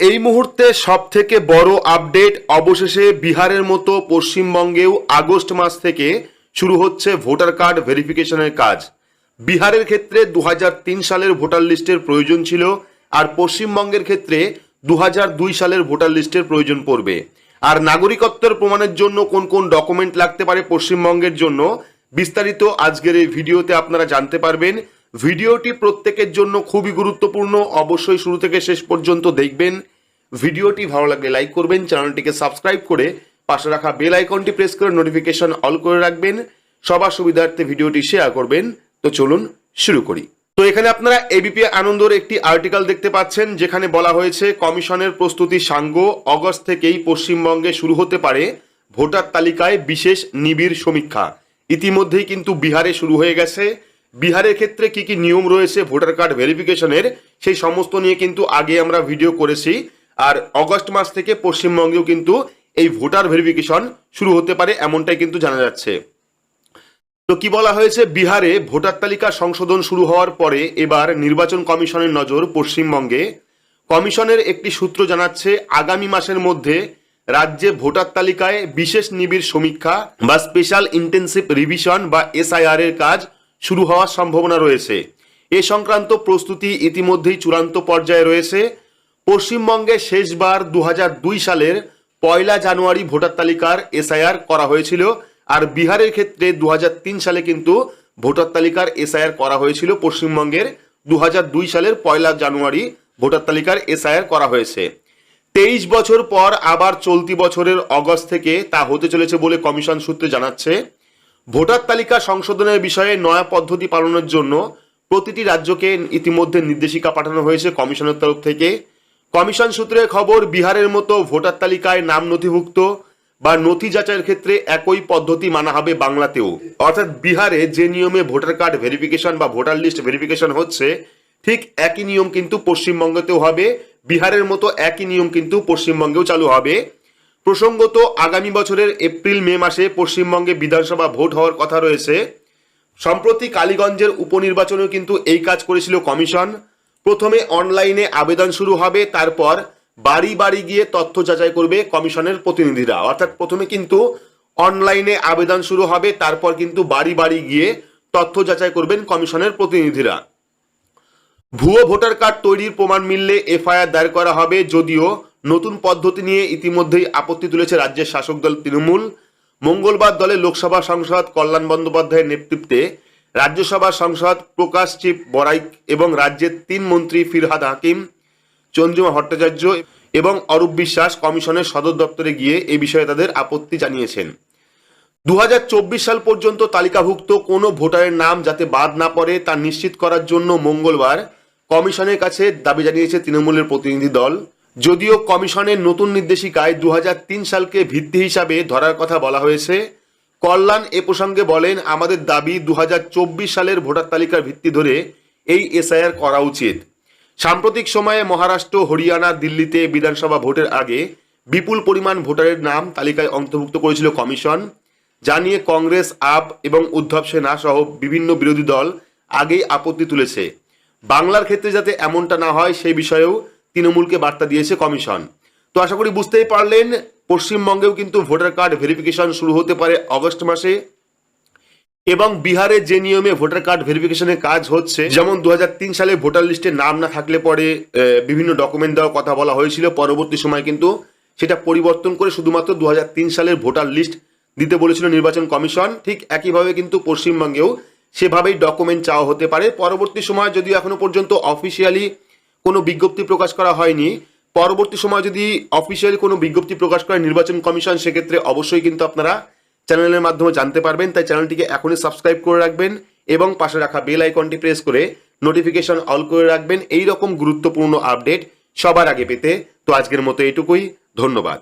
এই মুহূর্তে সব থেকে বড় আপডেট অবশেষে বিহারের মতো পশ্চিমবঙ্গেও আগস্ট মাস থেকে শুরু হচ্ছে ভোটার কার্ড ভেরিফিকেশনের কাজ। বিহারের ক্ষেত্রে দু হাজার তিন সালের ভোটার লিস্টের প্রয়োজন ছিল আর পশ্চিমবঙ্গের ক্ষেত্রে দু হাজার দুই সালের ভোটার লিস্টের প্রয়োজন পড়বে। আর নাগরিকত্বের প্রমাণের জন্য কোন কোন ডকুমেন্ট লাগতে পারে পশ্চিমবঙ্গের জন্য বিস্তারিত আজকের এই ভিডিওতে আপনারা জানতে পারবেন। ভিডিওটি প্রত্যেকের জন্য খুবই গুরুত্বপূর্ণ। অবশ্যই শুরু থেকে শেষ পর্যন্ত দেখবেন। ভিডিওটি ভালো লাগলে লাইক করবেন, চ্যানেলটিকে সাবস্ক্রাইব করে পাশে রাখা বেল আইকনটি প্রেস করে নোটিফিকেশন অল করে রাখবেন। সবার সুবিধার্থে ভিডিওটি শেয়ার করবেন। তো চলুন শুরু করি। তো এখানে আপনারা এবিপি আনন্দর একটি আর্টিকেল দেখতে পাচ্ছেন, যেখানে বলা হয়েছে, কমিশনের প্রস্তুতি সাঙ্গ, অগস্ট থেকেই পশ্চিমবঙ্গে শুরু হতে পারে ভোটার তালিকায় বিশেষ নিবিড় সমীক্ষা। ইতিমধ্যেই কিন্তু বিহারে শুরু হয়ে গেছে। বিহারের ক্ষেত্রে কি কি নিয়ম রয়েছে ভোটার কার্ড ভেরিফিকেশনের, সেই সমস্ত নিয়ে কিন্তু আগে আমরা ভিডিও করেছি। আর অগস্ট মাস থেকে পশ্চিমবঙ্গেও কিন্তু এই ভোটার ভেরিফিকেশন শুরু হতে পারে এমনটাই কিন্তু জানা যাচ্ছে। তো কি বলা হয়েছে? বিহারে ভোটার তালিকা সংশোধন শুরু হওয়ার পরে এবার নির্বাচন কমিশনের নজর পশ্চিমবঙ্গে। কমিশনের একটি সূত্র জানাচ্ছে, আগামী মাসের মধ্যে রাজ্যে ভোটার তালিকায় বিশেষ নিবিড় সমীক্ষা বা স্পেশাল ইন্টেন্সিভ রিভিশন বা এসআইআর এর কাজ শুরু হওয়ার সম্ভাবনা রয়েছে। এ সংক্রান্ত প্রস্তুতি ইতিমধ্যেই চূড়ান্ত পর্যায়ে রয়েছে। পশ্চিমবঙ্গে শেষবার দু দুই সালের পয়লা জানুয়ারি ভোটার তালিকার এসআইআর করা হয়েছিল আর বিহারের ক্ষেত্রে দু হাজার তিন সালে কিন্তু ভোটার তালিকার এসআইআর করা হয়েছিল। পশ্চিমবঙ্গের দু দুই সালের পয়লা জানুয়ারি ভোটার তালিকার এসআইআর করা হয়েছে। তেইশ বছর পর আবার চলতি বছরের অগস্ট থেকে তা হতে চলেছে বলে কমিশন সূত্রে জানাচ্ছে। ভোটার তালিকা সংশোধনের বিষয়ে নয়া পদ্ধতি পালনের জন্য প্রতিটি রাজ্যকে ইতিমধ্যে নির্দেশিকা পাঠানো হয়েছে কমিশনের তরফ থেকে। কমিশন সূত্রে খবর, বিহারের মতো ভোটার তালিকায় নাম নথিভুক্ত বা নথি যাচাইয়ের ক্ষেত্রে একই পদ্ধতি মানা হবে বাংলাতেও। অর্থাৎ বিহারে যে নিয়মে ভোটার কার্ড ভেরিফিকেশন বা ভোটার লিস্ট ভেরিফিকেশন হচ্ছে, ঠিক একই নিয়ম কিন্তু পশ্চিমবঙ্গতেও হবে। বিহারের মতো একই নিয়ম কিন্তু পশ্চিমবঙ্গেও চালু হবে। প্রসঙ্গত, আগামী বছরের এপ্রিল, মে মাসে পশ্চিমবঙ্গে বিধানসভা ভোট হওয়ার কথা রয়েছে। সম্প্রতি কালীগঞ্জের উপনির্বাচনেও কিন্তু এই কাজ করেছিল কমিশন। প্রথমে অনলাইনে আবেদন শুরু হবে, তারপর বাড়ি বাড়ি গিয়ে তথ্য যাচাই করবে কমিশনের প্রতিনিধিরা। অর্থাৎ প্রথমে কিন্তু অনলাইনে আবেদন শুরু হবে, তারপর কিন্তু বাড়ি বাড়ি গিয়ে তথ্য যাচাই করবেন কমিশনের প্রতিনিধিরা। ভুয়ো ভোটার কার্ড তৈরির প্রমাণ মিললে এফআইআর দায়ের করা হবে, যদিও নতুন পদ্ধতি নিয়ে ইতিমধ্যেই আপত্তি তুলেছে রাজ্যের শাসক দল তৃণমূল। মঙ্গলবার দলের লোকসভা সাংসদ কল্যাণ বন্দ্যোপাধ্যায়ের নেতৃত্বে রাজ্যসভা সাংসদ প্রকাশ চিপ বরাইক এবং রাজ্যের তিন মন্ত্রী ফিরহাদ হাকিম, চন্দ্রিমা ভট্টাচার্য এবং অরূপ বিশ্বাস কমিশনের সদর দপ্তরে গিয়ে এ বিষয়ে তাদের আপত্তি জানিয়েছেন। দু হাজার চব্বিশ সাল পর্যন্ত তালিকাভুক্ত কোনো ভোটারের নাম যাতে বাদ না পড়ে তা নিশ্চিত করার জন্য মঙ্গলবার কমিশনের কাছে দাবি জানিয়েছে তৃণমূলের প্রতিনিধি দল। যদিও কমিশনের নতুন নির্দেশিকায় দু হাজার তিন সালকে ভিত্তি হিসাবে ধরার কথা বলা হয়েছে, কল্যাণ এ প্রসঙ্গে বলেন, আমাদের দাবি দু হাজার চব্বিশ সালের ভোটার তালিকার ভিত্তি ধরে এই এসআইআর করা উচিত। সাম্প্রতিক সময়ে মহারাষ্ট্র, হরিয়ানা, দিল্লিতে বিধানসভা ভোটের আগে বিপুল পরিমাণ ভোটারের নাম তালিকায় অন্তর্ভুক্ত করেছিল কমিশন, যা নিয়ে কংগ্রেস, আপ এবং উদ্ধব সেনা সহ বিভিন্ন বিরোধী দল আগেই আপত্তি তুলেছে। বাংলার ক্ষেত্রে যাতে এমনটা না হয়, সেই বিষয়েও তৃণমূলকে বার্তা দিয়েছে কমিশন। তো আশা করি বুঝতেই পারলেন, পশ্চিমবঙ্গেও কিন্তু ভোটার কার্ড ভেরিফিকেশন শুরু হতে পারে অগস্ট মাসে। এবং বিহারে যে নিয়মে ভোটার কার্ড ভেরিফিকেশনের কাজ হচ্ছে, যেমন দু হাজার তিন সালে ভোটার লিস্টে নাম না থাকলে পরে বিভিন্ন ডকুমেন্ট দেওয়ার কথা বলা হয়েছিল। পরবর্তী সময় কিন্তু সেটা পরিবর্তন করে শুধুমাত্র দু হাজার তিন সালের ভোটার লিস্ট দিতে বলেছিল নির্বাচন কমিশন। ঠিক একইভাবে কিন্তু পশ্চিমবঙ্গেও সেভাবেই ডকুমেন্ট চাওয়া হতে পারে। পরবর্তী সময় যদিও এখনও পর্যন্ত অফিসিয়ালি কোনো বিজ্ঞপ্তি প্রকাশ করা হয়নি। পরবর্তী সময় যদি অফিসিয়াল কোনো বিজ্ঞপ্তি প্রকাশ করে নির্বাচন কমিশন, সেক্ষেত্রে অবশ্যই কিন্তু আপনারা চ্যানেলের মাধ্যমে জানতে পারবেন। তাই চ্যানেলটিকে এখনই সাবস্ক্রাইব করে রাখবেন এবং পাশে রাখা বেল আইকনটি প্রেস করে নোটিফিকেশন অল করে রাখবেন। এই রকম গুরুত্বপূর্ণ আপডেট সবার আগে পেতে। তো আজকের মতো এইটুকুই। ধন্যবাদ।